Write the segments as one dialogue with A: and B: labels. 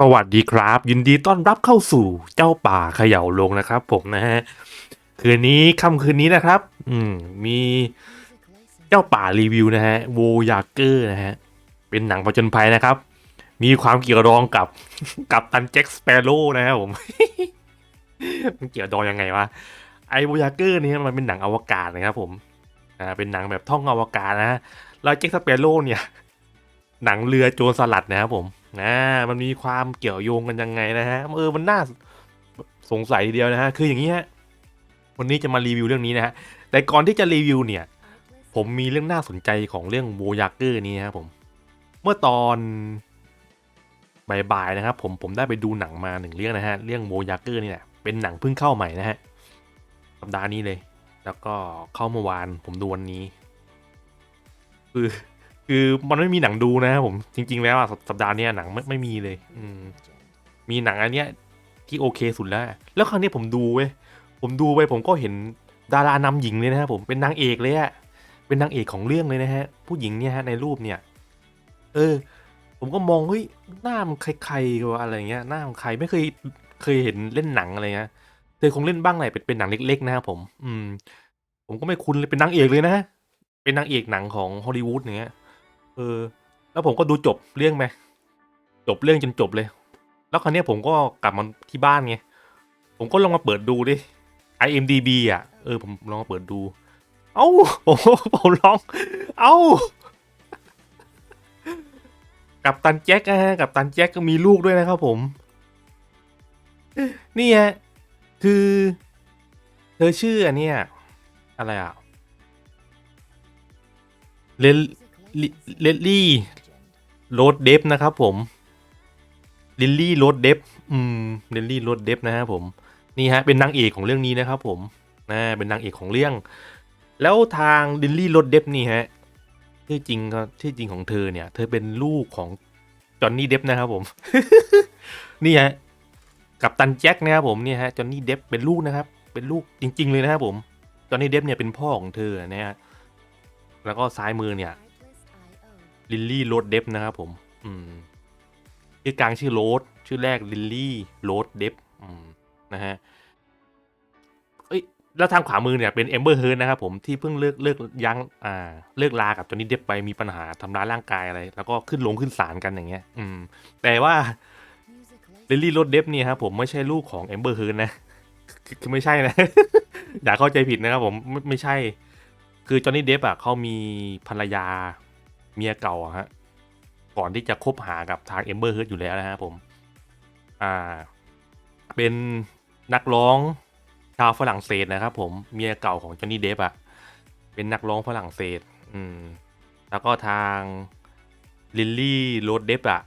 A: สวัสดีครับ ยินดีต้อนรับเข้าสู่เจ้าป่าเขย่าลงนะครับ ผมนะฮะคืนนี้ค่ำคืนนี้นะครับ อืมมีเจ้าป่ารีวิวนะฮะโวยาเกอร์นะฮะเป็นหนังผจญภัยนะครับ มีความเกี่ยวดองกับกับตันแจ็คสเปโร่นะครับผมมันเกี่ยวดองยังไงวะไอโวยาเกอร์เนี่ยมันเป็นหนังอวกาศนะครับผมอ่าเป็นหนังแบบท่องอวกาศนะฮะแล้วแจ็คสเปโร่เนี่ย หนังเรือโจรสลัดนะครับผม นะมันมีความเกี่ยวโยงกันยังไงนะฮะเออมันน่าสงสัยทีเดียวนะฮะคืออย่างนี้ฮะวันนี้จะมารีวิวเรื่องนี้นะฮะแต่ก่อนที่จะรีวิวเนี่ย ผมมีเรื่องน่าสนใจของเรื่องโบยาเกอร์นี้นครับผมเมื่อตอนบ่ายๆนะครับ ผมผมได้ไปดูหนังมาหนึ่งเรื่องนะฮะเรื่องโบยาเกอร์นี่แหละเป็นหนังเพิ่งเข้าใหม่นะฮะสัปดาห์นี้เลย แล้วก็เข้าเมื่อวานผมดูวันนี้ คือ คือมันไม่มีหนังดูนะครับผม จริง ๆ แล้วอะสัปดาห์เนี้ยหนังไม่ไม่มีเลย อืม มีหนังอันเนี้ยที่โอเคสุดแล้ว แล้วครั้งนี้ผมดูเว้ย ผมดูไปผมก็เห็นดารานำหญิงเลยนะครับผม เป็นนางเอกเลยอะเป็นนางเอกของเรื่องเลยนะฮะ ผู้หญิงเนี่ยฮะในรูปเนี่ย เออ ผมก็มองเฮ้ยหน้ามันใครๆวะอะไรเงี้ย หน้ามันใครไม่เคยเคยเห็นเล่นหนังอะไรเงี้ย เธอคงเล่นบ้างแหละเป็นเป็นหนังเล็ก ๆ นะครับผม อืม ผมก็ไม่คุ้นเลยเป็นนางเอกเลยนะ เป็นนางเอกหนังของฮอลลีวูดอย่างเงี้ย เออ แล้วผมก็ดูจบเรื่องไหมจบเรื่องจนจบเลย แล้วคราวนี้ผมก็กลับมาที่บ้านไง ผมก็ลองมาเปิดดูดิ IMDB อะ เออผมลองมาเปิดดู เอ้าโอ้โหผมลอง เอ้า กับตันแจ็คนะฮะกับตันแจ็คก็มีลูกด้วยนะครับผม นี่ฮะคือ เธอชื่ออันเนี้ยอะไรอะเลน เลลลี่โรดเดฟนะครับผมลิลลี่โรดเดฟอืมลิลลี่โรดเดฟนะครับผม นี่ฮะ เป็นนางเอกของเรื่องนี้นะครับผมนะเป็นนางเอกของเรื่อง แล้วทางลิลลี่โรดเดฟนี่ฮะที่จริงก็ที่จริงของเธอเนี่ย เธอเป็นลูกของจอห์นนี่เดฟนะครับผม นี่ฮะ กับตันแจ็คนะครับผมเนี่ยฮะ จอห์นนี่เดฟเป็นลูกนะครับ เป็นลูกจริง ๆ เลยนะครับผม จอห์นนี่เดฟเนี่ยเป็นพ่อของเธอนะฮะ แล้วก็ซ้ายมือเนี่ย ลิลลี่โรดเดฟนะครับผม อืมชื่อกลางชื่อโรดชื่อแรกลิลลี่โรดเดฟนะฮะเอ้ยแล้วทางขวามือเนี่ยเป็นเอมเบอร์เฮิร์นนะครับผมที่เพิ่งเลิกเลิกยั้งอ่าเลิกลากับจอห์นนี่เดฟไปมีปัญหาทำร้ายร่างกายอะไร แล้วก็ขึ้นลงขึ้นศาลกันอย่างเงี้ย อืม แต่ว่าลิลลี่โรดเดฟเนี่ยครับผมไม่ใช่ลูกของเอมเบอร์เฮิร์นนะคือคือไม่ใช่นะ อย่าเข้าใจผิดนะครับผมไม่ไม่ใช่ คือจอห์นนี่เดฟอะเขามีภรรยา เมียเก่าฮะก่อนที่จะคบหากับทางเอมเบอร์เฮิร์อยู่แล้วนะฮะผมอ่าเป็นนักร้องชาวฝรั่งเศสนะครับ ผมเมียเก่าของจอห์นนี่เดฟอะเป็นนักร้องฝรั่งเศส อืม แล้วก็ทางลิลลี่โรดเดฟอะ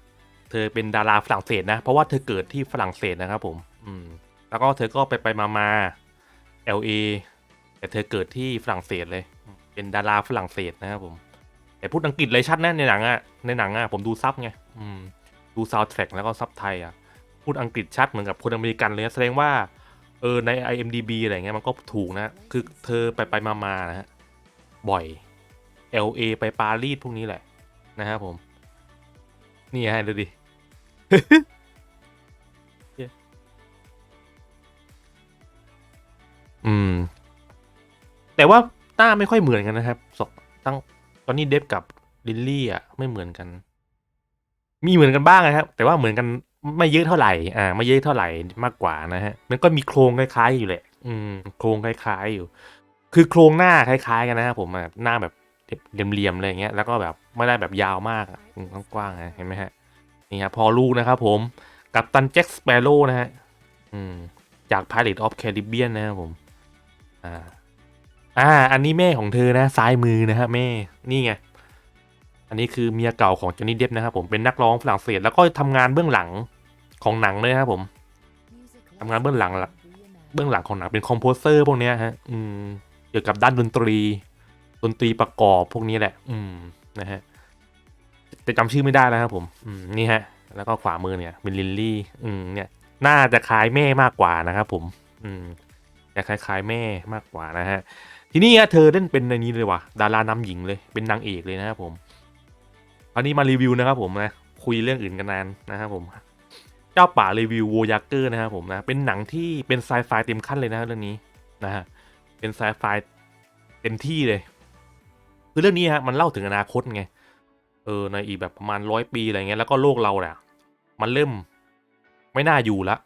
A: เธอเป็นดาราฝรั่งเศสนะ เพราะว่าเธอเกิดที่ฝรั่งเศสนะครับผม อืม แล้วก็เธอก็ไปไปมามา LA แต่เธอเกิดที่ฝรั่งเศสเลย เป็นดาราฝรั่งเศสนะครับผม แต่พูดอังกฤษเลยชัดนะในหนังอะในหนังอะผมดูซับไงอืมดูซาวด์แทร็กแล้วก็ซับไทยอะพูดอังกฤษชัดเหมือนกับคนอเมริกันเลยนะแสดงว่าเออใน IMDB อะไรเงี้ยมันก็ถูกนะ คือเธอไปไปมามานะฮะบ่อย LA ไปปารีสพวกนี้แหละ นะครับผม นี่ฮะดูดิอืม แต่ว่าหน้าไม่ค่อยเหมือนกันนะครับสองตั้ง อนนี้เดฟกับลิลลี่อะไม่เหมือนกัน มีเหมือนกันบ้างนะครับ แต่ว่าเหมือนกันไม่เยอะเท่าไหร่อ่าไม่เยอะเท่าไหร่มากกว่านะฮะ มันก็มีโครงคล้ายๆ อยู่แหละ อืมโครงคล้ายๆอยู่ คือโครงหน้าคล้าย ๆ กันนะครับผมหน้าแบบเหลี่ยมๆอะไรอย่างเงี้ยแล้วก็แบบไม่ได้แบบยาวมากอะกว้างๆนะเห็นไหมฮะนี่ครับพอลูกนะครับผมกับตันแจ็คสเปโร่นะฮะอืมจาก Pirate of Caribbean นะครับผมอ่า อ่า อันนี้แม่ของเธอนะ ซ้ายมือนะฮะแม่ นี่ไง อันนี้คือเมียเก่าของจอห์นนี่เดฟนะครับผม เป็นนักร้องฝรั่งเศส แล้วก็ทำงานเบื้องหลังของหนังเลยครับผม
B: ทำงานเบื้องหลัง
A: เบื้องหลังของหนังเป็นคอมโพเซอร์พวกเนี้ยฮะ อืม เกี่ยวกับด้านดนตรี ดนตรีประกอบพวกนี้แหละ อืม นะฮะ แต่จำชื่อไม่ได้แล้วครับผม อืม นี่ฮะ แล้วก็ขวามือเนี่ยเป็นลิลลี่ อืม เนี่ย น่าจะคล้ายแม่มากกว่านะครับผม อืมจะคล้ายๆแม่มากกว่านะฮะ ทีนี้อะเธอเล่นเป็นในนี้เลยว่ะดารานำหญิงเลยเป็นนางเอกเลยนะครับผมอันนี้มารีวิวนะครับผมนะคุยเรื่องอื่นกันนานนะครับผมเจ้าป่ารีวิวโวยาเกอร์นะครับผมนะเป็นหนังที่เป็นไซไฟเต็มขั้นเลยนะเรื่องนี้นะฮะเป็นไซไฟเต็มที่เลย คือเรื่องนี้ฮะมันเล่าถึงอนาคตไงเออในอีกแบบประมาณร้อยปีอะไรเงี้ยแล้วก็โลกเราเนี่ยมันเริ่มไม่น่าอยู่ละ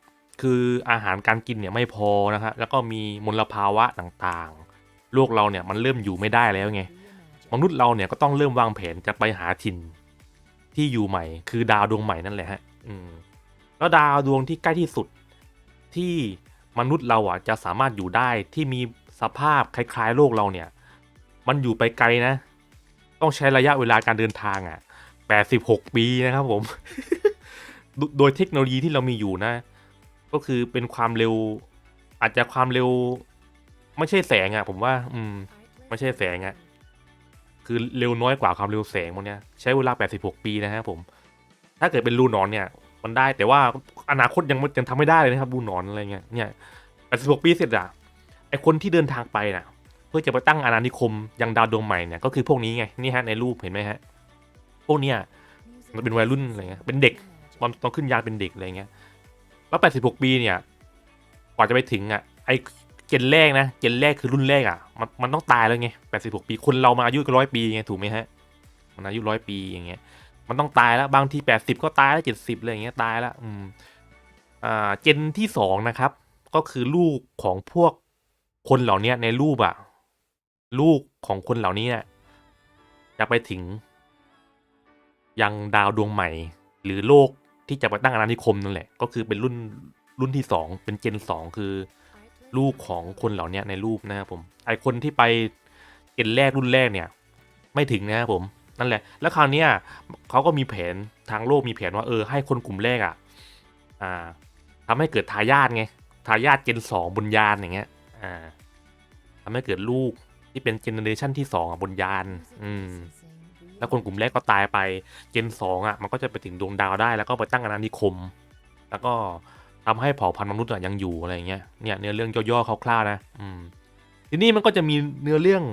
A: คืออาหารการกินเนี่ยไม่พอนะฮะแล้วก็มีมลภาวะต่าง โลกเราเนี่ยมันเริ่มอยู่ไม่ได้แล้วไง มนุษย์เราเนี่ยก็ต้องเริ่มวางแผนจะไปหาถิ่นที่อยู่ใหม่ คือดาวดวงใหม่นั่นแหละฮะ อืม แล้วดาวดวงที่ใกล้ที่สุดที่มนุษย์เราอะจะสามารถอยู่ได้ที่มีสภาพคล้ายๆ โลกเราเนี่ย มันอยู่ไปไกลนะ ต้องใช้ระยะเวลาการเดินทางอะ86 ปีนะครับผม โดโดยเทคโนโลยีที่เรามีอยู่นะ ก็คือเป็นความเร็วอาจจะความเร็ว ไม่ใช่แสงอะผมว่า อืม ไม่ใช่แสงอะคือเร็วน้อยกว่าความเร็วแสงพวกเนี้ยใช้เวลา 86 ปีนะครับผม ถ้าเกิดเป็นรูนอนเนี่ย มันได้แต่ว่าอนาคตยังยังทำไม่ได้เลยนะครับรูนอนอะไรเงี้ยเนี่ย 86 ปีเสร็จอะไอคนที่เดินทางไปน่ะ เพื่อจะไปตั้งอาณานิคมยังดาวดวงใหม่เนี่ยก็คือพวกนี้ไงนี่ฮะในรูปเห็นไหมฮะพวกเนี้ยมันเป็นวัยรุ่นอะไรเงี้ยเป็นเด็กตอนตอนขึ้นยานเป็นเด็กอะไรเงี้ยแล้ว 86 ปีเนี่ยกว่าจะไปถึงอะไอ เจนแรกนะ เจนแรกคือรุ่นแรกอะ มันมันต้องตายแล้วไง86ปี คนเรามาอายุก็ร้อยปีไงถูกไหมฮะ มันอายุร้อยปีอย่างเงี้ย มันต้องตายแล้ว บางที80ก็ตายแล้ว70อะไรอย่างเงี้ยตายแล้ว อืม อ่า เจนที่สองนะครับ ก็คือลูกของพวกคนเหล่านี้ในรูปอะลูกของคนเหล่านี้เนี่ยจะไปถึง ยังดาวดวงใหม่ หรือโลกที่จะไปตั้งอาณานิคมนั่นแหละ ก็คือเป็นรุ่นรุ่นที่สองเป็นเจนสองคือ ลูกของคนเหล่านี้ในรูปนะครับผมไอคนที่ไปเจนแรกรุ่นแรกเนี่ย ไม่ถึงนะครับผมนั่นแหละ แล้วคราวนี้เขาก็มีแผนทางโลกมีแผนว่าเออให้คนกลุ่มแรกอะอ่าทำให้เกิดทายาทไงทายาทเจนสองบนยานอย่างเงี้ยอ่าทำให้เกิดลูกที่เป็นเจเนเรชันที่สองอะบนยานอืมแล้วคนกลุ่มแรกก็ตายไปเจนสองอะมันก็จะไปถึงดวงดาวได้แล้วก็ไปตั้งอาณานิคม แล้วก็ ทำให้เผ่าพันธุ์มนุษย์ยังอยู่อะไรอย่างเงี้ยเนี่ยเนื้อเรื่องย่อๆคร่าวๆนะอืมทีนี้มันก็จะมีเนื้อเรื่อง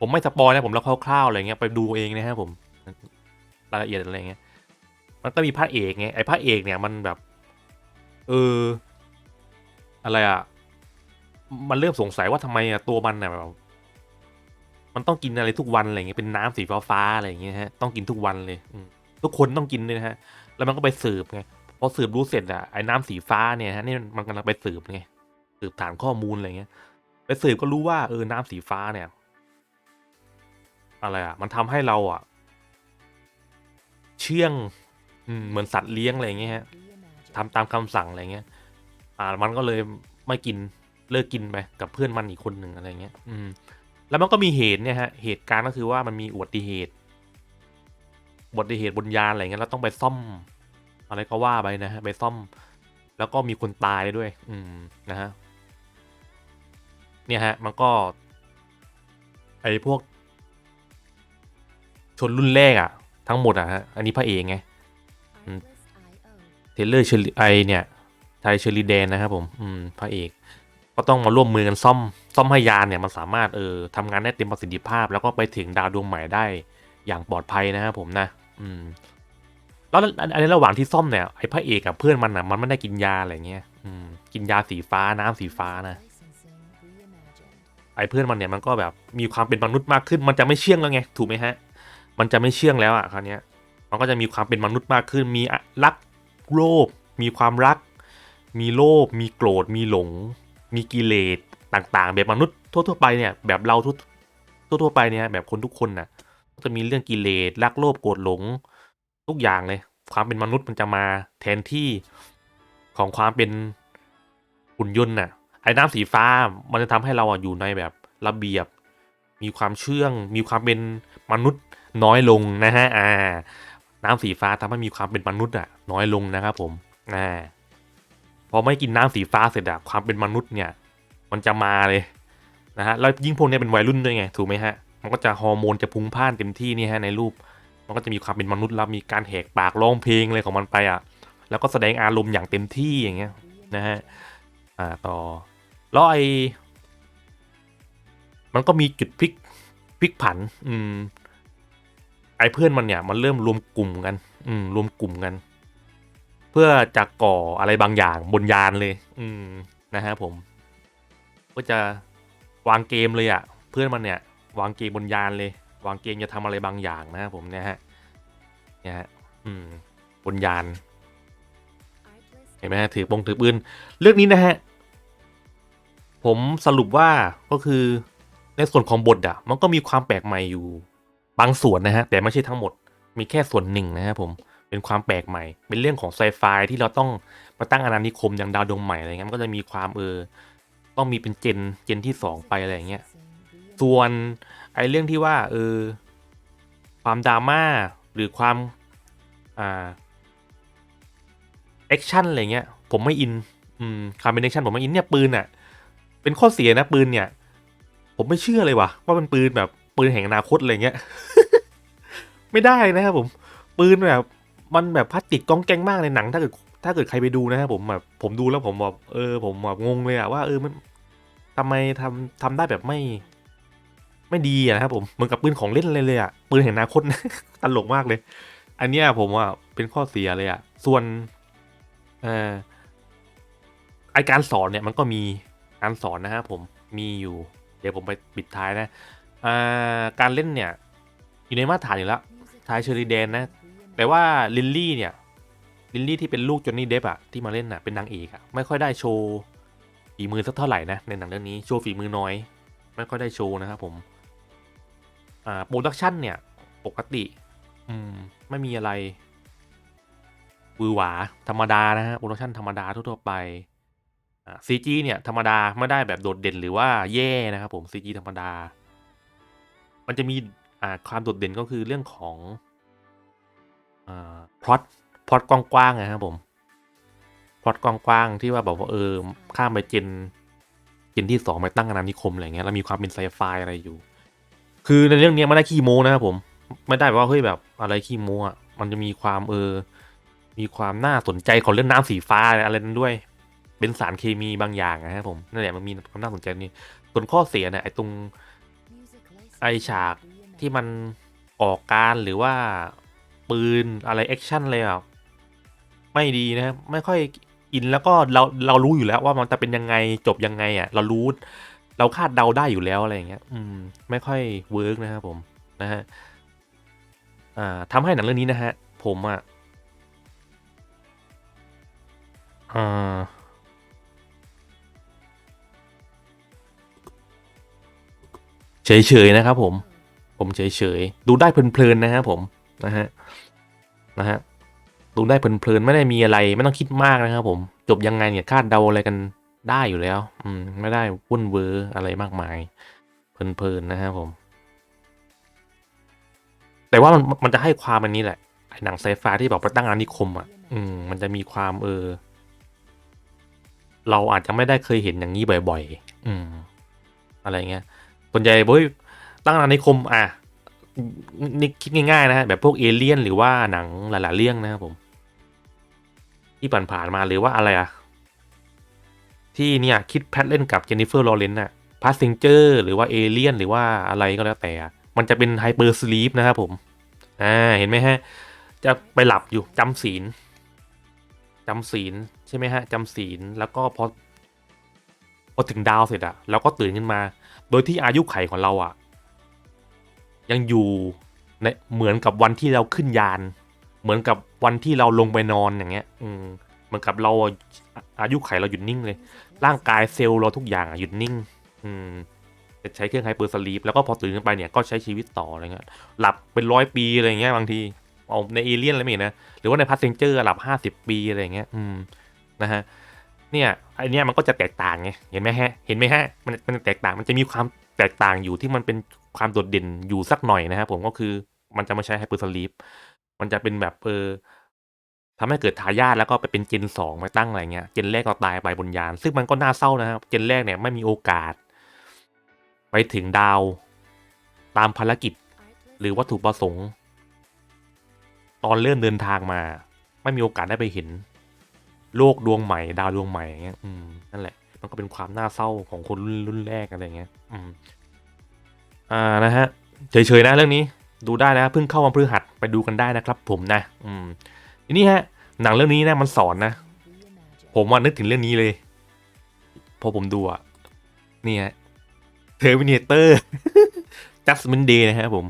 A: ผมไม่สปอยนะผมเล่าคร่าวๆอะไรเงี้ยไปดูเองนะครับผมรายละเอียดอะไรเงี้ยมันก็มีพระเอกไงไอ้พระเอกเนี่ยมันแบบเอออะไรอะมันเริ่มสงสัยว่าทำไมอะตัวมันเนี่ยแบบมันต้องกินอะไรทุกวันอะไรเงี้ยเป็นน้ำสีฟ้าๆอะไรอย่างเงี้ยฮะต้องกินทุกวันเลยอืทุกคนต้องกินเลยนะฮะแล้วมันก็ไปสืบไง อสืบรู้เสร็จอะไอ้น้ำสีฟ้าเนี่ยฮะนี่มันกำลังไปสืบไงสืบฐานข้อมูลอะไรเงี้ย ไปสืบก็รู้ว่าเออน้ำสีฟ้าเนี่ย อะไรอะมันทำให้เราอะเชื่องอืมเหมือนสัตว์เลี้ยงอะไรเงี้ยฮะทำตามคำสั่งอะไรเงี้ย อ่า มันก็เลยไม่กินเลิกกินไปกับเพื่อนมันอีกคนหนึ่งอะไรเงี้ย อืม แล้วมันก็มีเหตุเนี่ยฮะ เหตุการณ์ก็คือว่ามันมีอุบัติเหตุอุบัติเหตุบนยานอะไรเงี้ยแล้วต้องไปซ่อม อะไรก็ว่าไปนะฮะไปซ่อม แล้วก็มีคนตายด้วย อืมนะฮะเนี่ยฮะมันก็ไอพวก ชนรุ่นแรกอะทั้งหมดอะฮะอันนี้พระเอกไงเทเลอร์เชอรีไอเนี่ยไทยเชอรีแดนนะครับผม อืมพระเอก ก็ต้องมาร่วมมือกันซ่อม ซ่อมให้ยานเนี่ยมันสามารถเออทำงานได้เต็มประสิทธิภาพ แล้วก็ไปถึงดาวดวงใหม่ได้อย่างปลอดภัยนะครับผมนะ อืม แล้วอันนี้ระหว่างที่ซ่อมเนี่ยไอ้พระเอกกับเพื่อนมันอะมันไม่ได้กินยาอะไรเงี้ยกินยาสีฟ้าน้ำสีฟ้านะไอ้เพื่อนมันเนี่ยมันก็แบบมีความเป็นมนุษย์มากขึ้น มันจะไม่เชื่องแล้วไงถูกไหมฮะ มันจะไม่เชื่องแล้วอะคราวเนี้ยมันก็จะมีความเป็นมนุษย์มากขึ้น มีรักโลภมีความรัก มีโลภมีโกรธมีหลง มีกิเลสต่างๆ แบบมนุษย์ทั่วๆไปเนี่ยแบบเราทั่วทั่วๆไปเนี่ยแบบคนทุกคนน่ะก็จะมีเรื่องกิเลสรักโลภโกรธหลง ทุกอย่างเลย ความเป็นมนุษย์มันจะมาแทนที่ของความเป็นหุ่นยนต์น่ะไอ้น้ำสีฟ้ามันจะทำให้เราอะอยู่ในแบบระเบียบ มีความเชื่อง มีความเป็นมนุษย์น้อยลงนะฮะอ่า น้ำสีฟ้าทำให้มีความเป็นมนุษย์อะ น้อยลงนะครับผมอ่าพอไม่กินน้ำสีฟ้าเสร็จอะความเป็นมนุษย์เนี่ย มันจะมาเลยนะฮะแล้วยิ่งพวกเนี้ยเป็นวัยรุ่นด้วยไงถูกไหมฮะมันก็จะฮอร์โมนจะพุ่งพ่านเต็มที่นี่ฮะในรูป มันก็จะมีความเป็นมนุษย์แล้วมีการแหกปากร้องเพลงอะไรของมันไปอะ แล้วก็แสดงอารมณ์อย่างเต็มที่อย่างเงี้ยนะฮะ อ่าต่อ แล้วไอมันก็มีจุดพลิกพลิกผัน อืม ไอเพื่อนมันเนี่ย มันเริ่มรวมกลุ่มกัน อืม รวมกลุ่มกัน เพื่อจะก่ออะไรบางอย่างบนยานเลย อืม นะฮะผม ก็จะวางเกมเลยอะ่ะ เพื่อนมันเนี่ย วางเกมบนยานเลย วางเกมจะทำอะไรบางอย่างนะครับผมเนี่ยฮะเนี่ยฮะอืมบนยาน เห็นไหมฮะถือปงถือปืนเรื่องนี้นะฮะผมสรุปว่าก็คือในส่วนของบทอะมันก็มีความแปลกใหม่อยู่บางส่วนนะฮะแต่ไม่ใช่ทั้งหมดมีแค่ส่วนหนึ่งนะครับผมเป็นความแปลกใหม่ เป็นเรื่องของไซไฟที่เราต้องมาตั้งอาณานิคมอย่างดาวดวงใหม่อะไรเงี้ยมันก็จะมีความเออต้องมีเป็นเจนเจนที่สองไปอะไรอย่างเงี้ยส่วน ไอ้เรื่องที่ว่าเออความดราม่าหรือความอ่าแอคชั่นอะไรเงี้ยผมไม่อินอืมคาร์เป็นแอคชั่นผมไม่อินเนี่ยปืนอะเป็นข้อเสียนะปืนเนี่ย ผมไม่เชื่อเลยว่ะว่าเป็นปืนแบบปืนแห่งอนาคตอะไรเงี้ยไม่ได้นะครับผมปืนแบบมันแบบพลาสติกกองแกงมากในหนัง ถ้าเกิดถ้าเกิดใครไปดูนะครับผมแบบผมดูแล้วผมแบบเออ ผมแบบงงเลยอะว่าเออมันทำไมทำทำได้แบบไม่ ไม่ดีนะครับผมเหมือนกับปืนของเล่นเลยเลยอะปืนแห่งอนาคตตลกมากเลย อันเนี้ยผมว่าเป็นข้อเสียเลยอะส่วนเอ่อไอการสอนเนี่ยมันก็มีการสอนนะครับผมมีอยู่ เดี๋ยวผมไปปิดท้ายนะอ่าการเล่นเนี่ย อยู่ในมาตรฐานอยู่แล้ว
B: ทายเชอรีแดนนะ
A: แต่ว่าลิลลี่เนี่ยลิลลี่ที่เป็นลูกจอนนี่เดฟอะที่มาเล่นอะเป็นนางเอกอะไม่ค่อยได้โชว์ฝีมือสักเท่าไหร่นะในหนังเรื่องนี้โชว์ฝีมือน้อย ไม่ค่อยได้โชว์นะครับผม อ่าโปรดักชันเนี่ย ปกติ อืม ไม่มีอะไรวือหวาธรรมดานะฮะโปรดักชันธรรมดาทั่วๆไปอ่าซีจีเนี่ย ธรรมดาไม่ได้แบบโดดเด่นหรือว่าแย่นะครับผมซีจีธรรมดา มันจะมีอ่าความโดดเด่นก็คือเรื่องของอ่าพล็อตพล็อตกว้างๆนะครับผมพล็อตกว้างๆที่ว่าแบบว่าเออข้ามไปเจนเจนที่สองไปตั้งอาณานิคมอะไรเงี้ยแล้วมีความเป็นไซไฟอะไรอยู่ คือในเรื่องนี้ไม่ได้ขี้โม้นะครับผม ไม่ได้แบบว่าเฮ้ยแบบอะไรขี้โม้อะมันจะมีความเออ มีความน่าสนใจของเรื่องน้ำสีฟ้าอะไรนั้นด้วย เป็นสารเคมีบางอย่างนะครับผมนั่นแหละมันมีความน่าสนใจนี่ส่วนข้อเสียเนี่ยไอ้ตรง
B: ไอฉากที่มัน
A: ออกการหรือว่าปืนอะไรแอคชั่นเลยอะไม่ดีนะครับไม่ค่อยอินแล้วก็เราเรารู้อยู่แล้วว่ามันจะเป็นยังไงจบยังไงอะเรารู้ เราคาดเดาได้อยู่แล้วอะไรอย่างเงี้ย อืม ไม่ค่อยเวิร์กนะครับผมนะฮะอ่าทำให้หนังเรื่องนี้นะฮะ ผมอะอ่าเฉยๆนะครับผม ผมเฉยๆดูได้เพลินๆนะครับผมนะฮะนะฮะดูได้เพลินๆไม่ได้มีอะไรไม่ต้องคิดมากนะครับผม จบยังไงเนี่ยคาดเดาอะไรกัน ได้อยู่แล้ว อืม ไม่ได้วุ่นเวอร์อะไรมากมาย เพลินๆนะครับผม แต่ว่ามันมันจะให้ความอันนี้แหละไอ้หนังไซไฟที่แบบไปตั้งอาณานิคมอะ อืม มันจะมีความเออ เราอาจจะไม่ได้เคยเห็นอย่างนี้บ่อย ๆ อืม อะไรเงี้ยส่วนใหญ่เว้ยตั้งอาณานิคม อะนี่คิดง่ายๆนะฮะแบบพวกเอเลี่ยนหรือว่าหนังหลายๆเรื่องนะครับผม ที่ผ่านๆมาหรือว่าอะไรอะ ที่เนี่ยคิดแพทเล่นกับเจนนิเฟอร์ลอเรนต์อะพาสซิงเจอร์หรือว่าเอเลียนหรือว่าอะไรก็แล้วแต่ มันจะเป็นไฮเปอร์สลีปนะครับผม อ่า เห็นไหมฮะ จะไปหลับอยู่จำศีลจำศีลใช่ไหมฮะจำศีลแล้วก็พอพอถึงดาวเสร็จอะเราก็ตื่นขึ้นมา โดยที่อายุไขของเราอะยังอยู่ในเหมือนกับวันที่เราขึ้นยาน เหมือนกับวันที่เราลงไปนอนอย่างเงี้ย อืม มือนกับเราอายุไขเราหยุดนิ่งเลย ร่างกายเซลล์เราทุกอย่างหยุดนิ่ง อืมจะใช้เครื่องไฮเปอร์สลีปแล้วก็พอตื่นขึ้นไปเนี่ยก็ใช้ชีวิตต่ออะไรเงี้ยหลับเป็นร้อยปีอะไรเงี้ยบางทีเอาในเอเลี่ยนอะไรไม่นะหรือว่าในพาสเซนเจอร์หลับห้าสิบปีอะไรเงี้ยอืมนะฮะเนี่ยไอเนี้ยมันก็จะแตกต่างไงเห็นไหมฮะเห็นไหมฮะมันมันแตกต่างมันจะมีความแตกต่างอยู่ที่มันเป็นความโดดเด่นอยู่สักหน่อยนะครับผมก็คือมันจะไม่ใช้ไฮเปอร์สลีปมันจะเป็นแบบเออ ทำให้เกิดทายาทแล้วก็ไปเป็นเจนสองไปตั้งอะไรเงี้ย เจนแรกก็ตายไปบนยาน ซึ่งมันก็น่าเศร้านะครับ เจนแรกเนี่ยไม่มีโอกาส ไปถึงดาวตามภารกิจ หรือวัตถุประสงค์ ตอนเริ่มเดินทางมา ไม่มีโอกาสได้ไปเห็น โลกดวงใหม่ ดาวดวงใหม่อย่างเงี้ย อืมนั่นแหละ มันก็เป็นความน่าเศร้าของคนรุ่นรุ่นแรกอะไรเงี้ย อืม อ่านะฮะเฉยๆนะเรื่องนี้ ดูได้นะเพิ่งเข้าวันพฤหัสไปดูกันได้นะครับ ผมนะ อืม ทีนี้ฮะหนังเรื่องนี้นะมันสอนนะ ผมว่านึกถึงเรื่องนี้เลย พอผมดูอะนี่ฮะเทอร์มินเตอร์จัสมินเดย์นะฮะผม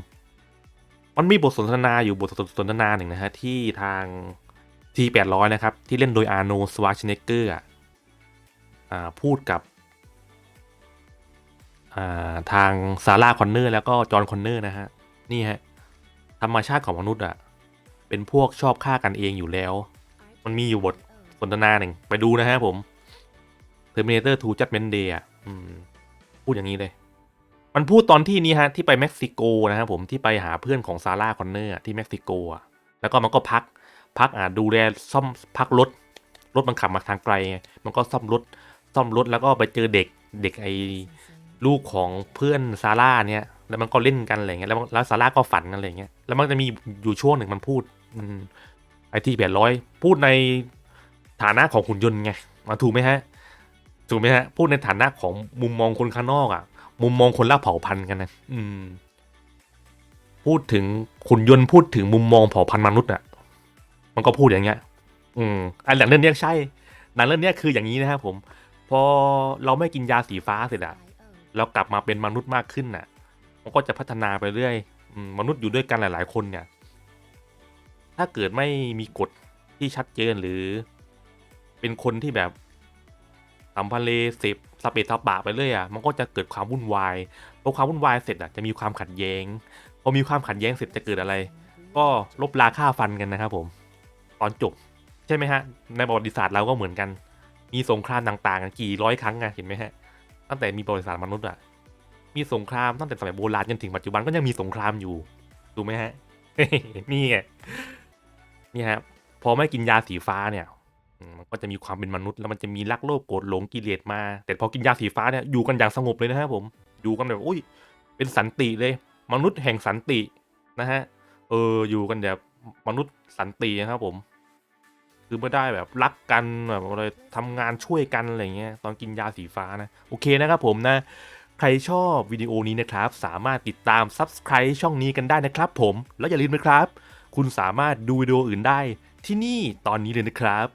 A: มันมีบทสนทนาอยู่บทสนทนาหนึ่งนะฮะ ที่ทางทีแปดร้อยนะครับ ที่เล่นโดยอาร์โนสวาชเนเกอร์อะอ่าพูดกับอ่าทางซาร่าคอนเนอร์แล้วก็จอห์นคอนเนอร์นะฮะ นี่ฮะ ธรรมชาติของมนุษย์อะ เป็นพวกชอบฆ่ากันเองอยู่แล้ว มันมีอยู่บทสนทนาหนึ่งไปดูนะฮะผม Terminator 2 Judgment Day อะอืมพูดอย่างนี้เลย มันพูดตอนที่นี้ฮะ ที่ไปเม็กซิโกนะครับผมที่ไปหาเพื่อนของซาร่าคอนเนอร์ที่เม็กซิโกอะแล้วก็มันก็พักพักอ่าดูแลซ่อมพักรถ รถมันขับมาทางไกล มันก็ซ่อมรถซ่อมรถแล้วก็ไปเจอเด็กเด็กไอ้ลูกของเพื่อนซาร่าเนี่ย แล้วมันก็เล่นกันอะไรเงี้ยแล้วแล้วซาร่าก็ฝันกันอะไรเงี้ยแล้วมันจะมีอยู่ช่วงหนึ่งมันพูดอืมไอที่แปดร้อยพูดในฐานะของหุ่นยนต์ไงมาถูกไหมฮะถูกไหมฮะพูดในฐานะของมุมมองคนข้างนอกอะ มุมมองคนละเผ่าพันธุ์กันนะอืม พูดถึงขุนยนต์พูดถึงมุมมองเผ่าพันธุ์มนุษย์อะ มันก็พูดอย่างเงี้ย อืมอันหลังเรื่องนี้ใช่หนังเรื่องนี้คืออย่างนี้นะครับผม พอเราไม่กินยาสีฟ้าเสร็จอะเรากลับมาเป็นมนุษย์มากขึ้นน่ะ มันก็จะพัฒนาไปเรื่อยมนุษย์อยู่ด้วยกันหลาย ๆ คนเนี่ย ถ้าเกิดไม่มีกฎที่ชัดเจนหรือ เป็นคนที่แบบสัมพันธ์เลเสพสเปซสปะไปเรื่อยอะมันก็จะเกิดความวุ่นวายพอความวุ่นวายเสร็จอะจะมีความขัดแย้งพอมีความขัดแย้งเสร็จจะเกิดอะไร ก็ลบลาฆ่าฟันกันนะครับ ผม ตอนจบใช่ไหมฮะ ในประวัติศาสตร์เราก็เหมือนกัน มีสงครามต่างๆกันกี่ร้อยครั้งอะเห็นไหมฮะตั้งแต่มีประวัติศาสตร์มนุษย์อะ มีสงครามตั้งแต่สมัยโบราณจนถึงปัจจุบันก็ยังมีสงครามอยู่ถูกไหมฮะนี่ไงนี่ฮะพอไม่กินยาสีฟ้าเนี่ยมมันก็จะมีความเป็นมนุษย์แล้วมันจะมีรักโลภโกรธหลงกิเลสมา แต่พอกินยาสีฟ้าเนี่ยอยู่กันอย่างสงบเลยนะฮะผมอยู่กันแบบอุ้ย เป็นสันติเลย มนุษย์แห่งสันตินะฮะเอออยู่กันแบบมนุษย์สันตินะครับผม คือไม่ได้แบบรักกันแบบอะไรทำงานช่วยกันอะไรเงี้ยตอนกินยาสีฟ้านะโอเคนะครับผมนะ ใครชอบวิดีโอนี้นะครับ สามารถติดตาม Subscribe ช่องนี้กันได้นะครับผม แล้วอย่าลืมนะครับ คุณสามารถดูวิดีโออื่นได้ที่นี่ตอนนี้เลยนะครับ